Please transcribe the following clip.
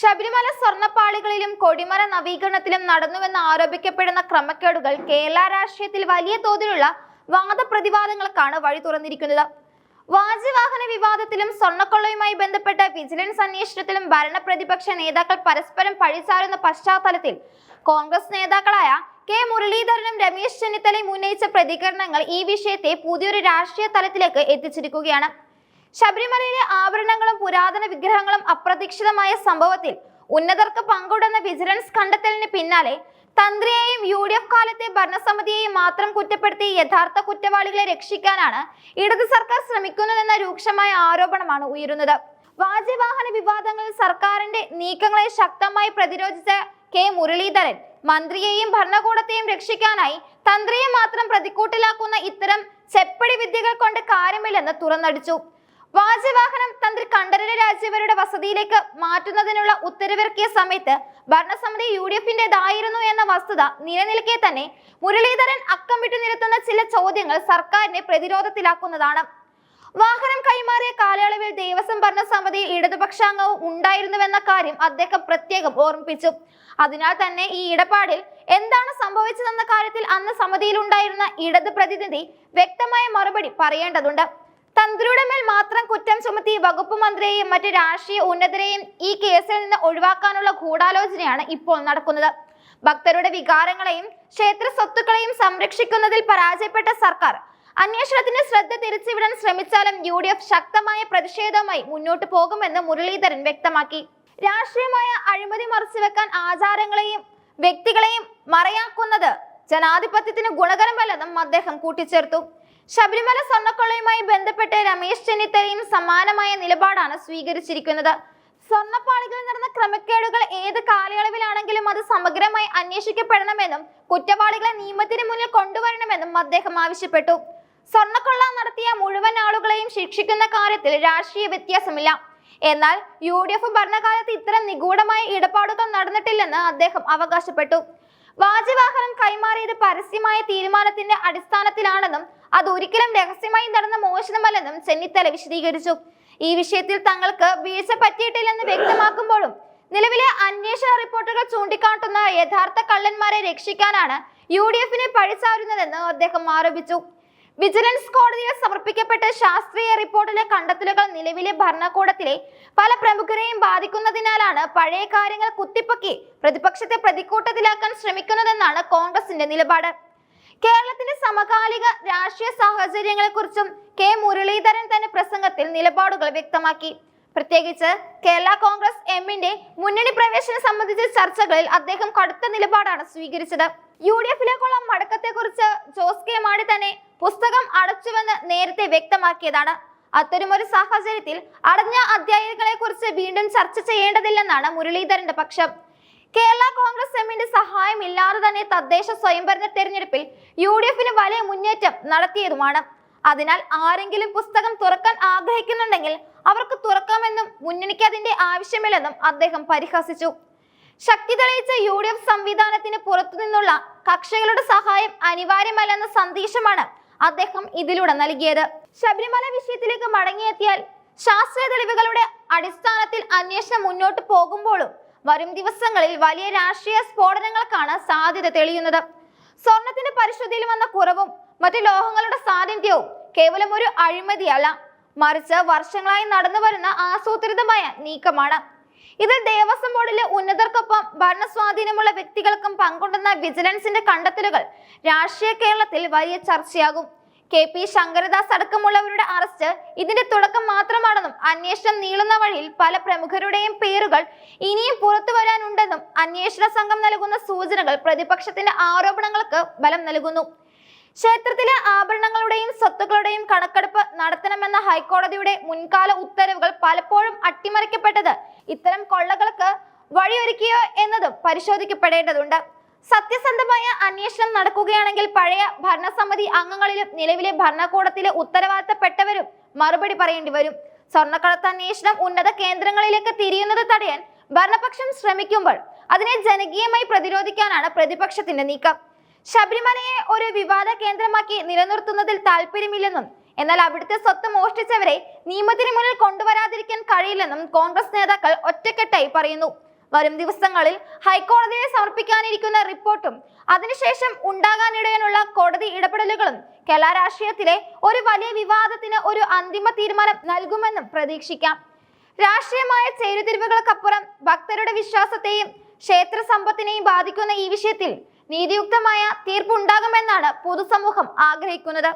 ശബരിമല സ്വർണപ്പാളികളിലും കൊടിമര നവീകരണത്തിലും നടന്നുവെന്ന് ആരോപിക്കപ്പെടുന്ന ക്രമക്കേടുകൾ കേരള രാഷ്ട്രീയത്തിൽ വലിയ തോതിലുള്ള വാദപ്രതിവാദങ്ങൾക്കാണ് വഴി തുറന്നിരിക്കുന്നത്. വാജ്യവാഹന വിവാദത്തിലും സ്വർണക്കൊള്ളയുമായി ബന്ധപ്പെട്ട വിജിലൻസ് അന്വേഷണത്തിലും ഭരണപ്രതിപക്ഷ നേതാക്കൾ പരസ്പരം പഴിചാരുന്ന പശ്ചാത്തലത്തിൽ കോൺഗ്രസ് നേതാക്കളായ കെ മുരളീധരനും രമേശ് ചെന്നിത്തലയും ഉന്നയിച്ച പ്രതികരണങ്ങൾ ഈ വിഷയത്തെ പുതിയൊരു രാഷ്ട്രീയ തലത്തിലേക്ക് എത്തിച്ചിരിക്കുകയാണ്. ശബരിമലയിലെ ആഭരണങ്ങളും പുരാതന വിഗ്രഹങ്ങളും അപ്രതീക്ഷിതമായ സംഭവത്തിൽ ഉന്നതർക്ക് പങ്കുണ്ടെന്ന വിജിലൻസ് കണ്ടെത്തലിന് പിന്നാലെ തന്ത്രിയെയും യു ഡി എഫ് കാലത്തെ ഭരണസമിതിയെയും മാത്രം കുറ്റപ്പെടുത്തി യഥാർത്ഥ കുറ്റവാളികളെ രക്ഷിക്കാനാണ് ഇടത് സർക്കാർ ശ്രമിക്കുന്നതെന്ന രൂക്ഷമായ ആരോപണമാണ് ഉയരുന്നത്. വാജ്യവാഹന വിവാദങ്ങളിൽ സർക്കാരിന്റെ നീക്കങ്ങളെ ശക്തമായി പ്രതിരോധിച്ച കെ മുരളീധരൻ മന്ത്രിയെയും ഭരണകൂടത്തെയും രക്ഷിക്കാനായി തന്ത്രിയെ മാത്രം പ്രതിക്കൂട്ടിലാക്കുന്ന ഇത്തരം ചെപ്പടി വിദ്യകൾ കൊണ്ട് കാര്യമില്ലെന്ന് തുറന്നടിച്ചു. വാജ്യവാഹനം തന്ത്രി കണ്ഠരര് രാജീവരുടെ വസതിയിലേക്ക് മാറ്റുന്നതിനുള്ള ഉത്തരവിറക്കിയ സമയത്ത് ഭരണസമിതി യു ഡി എഫിന്റേതായിരുന്നു എന്ന വസ്തുത നിലനിൽക്കെ തന്നെ മുരളീധരൻ അക്കം വിട്ടു നിരത്തുന്ന ചില ചോദ്യങ്ങൾ സർക്കാരിനെ പ്രതിരോധത്തിലാക്കുന്നതാണ്. വാഹനം കൈമാറിയ കാലയളവിൽ ദേവസ്വം ഭരണസമിതിയിൽ ഇടതുപക്ഷാംഗവും ഉണ്ടായിരുന്നുവെന്ന കാര്യം അദ്ദേഹം പ്രത്യേകം ഓർമ്മിപ്പിച്ചു. അതിനാൽ തന്നെ ഈ ഇടപാടിൽ എന്താണ് സംഭവിച്ചതെന്ന കാര്യത്തിൽ അന്ന് സമിതിയിലുണ്ടായിരുന്ന ഇടത് പ്രതിനിധി വ്യക്തമായ മറുപടി പറയേണ്ടതുണ്ട്. തന്ത്രിയുടെ മേൽ മാത്രം കുറ്റം ചുമത്തി വകുപ്പ് മന്ത്രിയെയും മറ്റ് രാഷ്ട്രീയ ഉന്നതരെയും ഈ കേസിൽ നിന്ന് ഒഴിവാക്കാനുള്ള ഗൂഢാലോചനയാണ് ഇപ്പോൾ നടക്കുന്നത്. ഭക്തരുടെ വികാരങ്ങളെയും ക്ഷേത്ര സ്വത്തുക്കളെയും സംരക്ഷിക്കുന്നതിൽ പരാജയപ്പെട്ട സർക്കാർ അന്വേഷണത്തിന് ശ്രദ്ധ തിരിച്ചുവിടാൻ ശ്രമിച്ചാലും യു ഡി എഫ് ശക്തമായ പ്രതിഷേധവുമായി മുന്നോട്ട് പോകുമെന്ന് മുരളീധരൻ വ്യക്തമാക്കി. രാഷ്ട്രീയമായ അഴിമതി മറച്ചുവെക്കാൻ ആചാരങ്ങളെയും വ്യക്തികളെയും മറയാക്കുന്നത് ജനാധിപത്യത്തിന് ഗുണകരമല്ലെന്നും അദ്ദേഹം കൂട്ടിച്ചേർത്തു. ശബരിമല സ്വർണക്കൊള്ളയുമായി ബന്ധപ്പെട്ട് രമേശ് ചെന്നിത്തലയും സമാനമായ നിലപാടാണ് സ്വീകരിച്ചിരിക്കുന്നത്. സ്വർണപ്പാളികളിൽ നടന്ന ക്രമക്കേടുകൾ ഏത് കാലയളവിലാണെങ്കിലും അത് സമഗ്രമായി അന്വേഷിക്കപ്പെടണമെന്നും കുറ്റവാളികളെ നിയമത്തിന് മുന്നിൽ കൊണ്ടുവരണമെന്നും അദ്ദേഹം ആവശ്യപ്പെട്ടു. സ്വർണക്കൊള്ള നടത്തിയ മുഴുവൻ ആളുകളെയും ശിക്ഷിക്കുന്ന കാര്യത്തിൽ രാഷ്ട്രീയ വ്യത്യാസമില്ല. എന്നാൽ യു ഡി എഫ് ഭരണകാലത്ത് ഇത്തരം നിഗൂഢമായ ഇടപാടുകൾ നടന്നിട്ടില്ലെന്ന് അദ്ദേഹം അവകാശപ്പെട്ടു. വാജവാഹനം കൈമാറിയത് പരസ്യമായ തീരുമാനത്തിന്റെ അടിസ്ഥാനത്തിലാണെന്നും അത് ഒരിക്കലും രഹസ്യമായി നടന്ന മോഷണമല്ലെന്നും ചെന്നിത്തല വിശദീകരിച്ചു. ഈ വിഷയത്തിൽ തങ്ങൾക്ക് വീഴ്ച പറ്റിയിട്ടില്ലെന്ന് വ്യക്തമാക്കുമ്പോഴും നിലവിലെ അന്വേഷണ റിപ്പോർട്ടുകൾ ചൂണ്ടിക്കാട്ടുന്ന യഥാർത്ഥ കള്ളന്മാരെ രക്ഷിക്കാനാണ് യു ഡി എഫിനെ പഴിച്ചാരുന്നതെന്ന് അദ്ദേഹം ആരോപിച്ചു. വിജിലൻസ് കോടതിയിൽ സമർപ്പിക്കപ്പെട്ട ശാസ്ത്രീയ റിപ്പോർട്ടിലെ കണ്ടെത്തലുകൾ നിലവിലെ ഭരണകൂടത്തിലെ പല പ്രമുഖരെയും ബാധിക്കുന്നതിനാലാണ് പഴയ കാര്യങ്ങൾ കുത്തിപ്പൊക്കി പ്രതിപക്ഷത്തെ പ്രതിക്കൂട്ടത്തിലാക്കാൻ ശ്രമിക്കുന്നതെന്നാണ് കോൺഗ്രസിന്റെ നിലപാട്. കേരളത്തിന്റെ സമകാലിക രാഷ്ട്രീയ സാഹചര്യങ്ങളെക്കുറിച്ചും കെ മുരളീധരൻ തന്റെ പ്രസംഗത്തിൽ നിലപാടുകൾ വ്യക്തമാക്കി. പ്രത്യേകിച്ച് കേരള കോൺഗ്രസ് എമ്മിന്റെ മുന്നണി പ്രവേശനം സംബന്ധിച്ച ചർച്ചകളിൽ അദ്ദേഹം കടുത്ത നിലപാടാണ് സ്വീകരിച്ചത്. യു ഡി എഫിലേക്കുള്ള മടക്കത്തെക്കുറിച്ച് ജോസ് കെ മാണി തന്നെ പുസ്തകം അടച്ചുവെന്ന് നേരത്തെ വ്യക്തമാക്കിയതാണ്. അത്തരമൊരു സാഹചര്യത്തിൽ അടഞ്ഞ അധ്യായങ്ങളെ കുറിച്ച് വീണ്ടും ചർച്ച ചെയ്യേണ്ടതില്ലെന്നാണ് മുരളീധരന്റെ പക്ഷം. കേരള കോൺഗ്രസ് എമ്മിന്റെ സഹായം ഇല്ലാതെ തന്നെ തദ്ദേശ സ്വയംഭരണ തെരഞ്ഞെടുപ്പിൽ യു ഡി എഫിന് വലിയ മുന്നേറ്റം നടത്തിയതുമാണ്. അതിനാൽ ആരെങ്കിലും പുസ്തകം തുറക്കാൻ ആഗ്രഹിക്കുന്നുണ്ടെങ്കിൽ അവർക്ക് തുറക്കാമെന്നും മുന്നണിക്ക് അതിന്റെ ആവശ്യമില്ലെന്നും അദ്ദേഹം പരിഹസിച്ചു. ശക്തി തെളിയിച്ച യു ഡി എഫ് സംവിധാനത്തിന് പുറത്തുനിന്നുള്ള കക്ഷികളുടെ സഹായം അനിവാര്യമല്ലെന്ന സന്ദേശമാണ് അദ്ദേഹം ഇതിലൂടെ നൽകിയത്. ശബരിമല വിഷയത്തിലേക്ക് മടങ്ങിയെത്തിയാൽ ശാസ്ത്രീയ തെളിവുകളുടെ അടിസ്ഥാനത്തിൽ അന്വേഷണം മുന്നോട്ട് പോകുമ്പോഴും വരും ദിവസങ്ങളിൽ വലിയ രാഷ്ട്രീയ സ്ഫോടനങ്ങൾക്കാണ് സാധ്യത തെളിയുന്നത്. സ്വർണത്തിന്റെ പരിശുദ്ധിയിൽ വന്ന കുറവും മറ്റു ലോഹങ്ങളുടെ സാന്നിധ്യവും കേവലം ഒരു അഴിമതിയല്ല. മറിച്ച് വർഷങ്ങളായി നടന്നു വരുന്ന ആസൂത്രിതമായ നീക്കമാണ്. ഇതിൽ ദേവസ്വം ബോർഡിലെ ഉന്നതർക്കൊപ്പം ഭരണസ്വാധീനമുള്ള വ്യക്തികൾക്കും പങ്കുണ്ടെന്ന വിജിലൻസിന്റെ കണ്ടെത്തലുകൾ രാഷ്ട്രീയ കേരളത്തിൽ വലിയ ചർച്ചയാകും. കെ പി ശങ്കരദാസ് അടക്കമുള്ളവരുടെ അറസ്റ്റ് ഇതിന്റെ തുടക്കം മാത്രമാണെന്നും അന്വേഷണം നീളുന്ന വഴിയിൽ പല പ്രമുഖരുടെയും പേരുകൾ ഇനിയും പുറത്തു വരാനുണ്ടെന്നും അന്വേഷണ സംഘം നൽകുന്ന സൂചനകൾ പ്രതിപക്ഷത്തിന്റെ ആരോപണങ്ങൾക്ക് ബലം നൽകുന്നു. ക്ഷേത്രത്തിലെ ആഭരണങ്ങളുടെയും സ്വത്തുക്കളുടെയും കണക്കെടുപ്പ് നടത്തണമെന്ന ഹൈക്കോടതിയുടെ മുൻകാല ഉത്തരവുകൾ പലപ്പോഴും അട്ടിമറിക്കപ്പെട്ടത് ഇത്തരം കൊള്ളകൾക്ക് വഴിയൊരുക്കിയോ എന്നതും പരിശോധിക്കപ്പെടേണ്ടതുണ്ട്. സത്യസന്ധമായ അന്വേഷണം നടക്കുകയാണെങ്കിൽ പഴയ ഭരണസമിതി അംഗങ്ങളിലും നിലവിലെ ഭരണകൂടത്തിലെ ഉത്തരവാദിത്തപ്പെട്ടവരും മറുപടി പറയേണ്ടി വരും. സ്വർണക്കടത്ത് അന്വേഷണം ഉന്നത കേന്ദ്രങ്ങളിലേക്ക് തിരിയുന്നത് തടയാൻ ഭരണപക്ഷം ശ്രമിക്കുമ്പോൾ അതിനെ ജനകീയമായി പ്രതിരോധിക്കാനാണ് പ്രതിപക്ഷത്തിന്റെ നീക്കം. ശബരിമലയെ ഒരു വിവാദ കേന്ദ്രമാക്കി നിലനിർത്തുന്നതിൽ താല്പര്യമില്ലെന്നും എന്നാൽ അവിടുത്തെ സ്വത്ത് മോഷ്ടിച്ചവരെ നിയമത്തിന് മുന്നിൽ കൊണ്ടുവരാതിരിക്കാൻ കഴിയില്ലെന്നും കോൺഗ്രസ് നേതാക്കൾ ഒറ്റക്കെട്ടായി പറയുന്നു. വരും ദിവസങ്ങളിൽ ഹൈക്കോടതിയെ സമർപ്പിക്കാനിരിക്കുന്ന റിപ്പോർട്ടും അതിനുശേഷം ഉണ്ടാകാനിടയുള്ള കോടതി ഇടപെടലുകളും കേരള രാഷ്ട്രീയത്തിലെ ഒരു വലിയ വിവാദത്തിന് ഒരു അന്തിമ തീരുമാനം നൽകുമെന്നും പ്രതീക്ഷിക്കാം. രാഷ്ട്രീയമായ ചേരുതിരിവുകൾക്കപ്പുറം ഭക്തരുടെ വിശ്വാസത്തെയും ക്ഷേത്ര സമ്പത്തിനെയും ബാധിക്കുന്ന ഈ വിഷയത്തിൽ നീതിയുക്തമായ തീർപ്പുണ്ടാകുമെന്നാണ് പൊതുസമൂഹം ആഗ്രഹിക്കുന്നത്.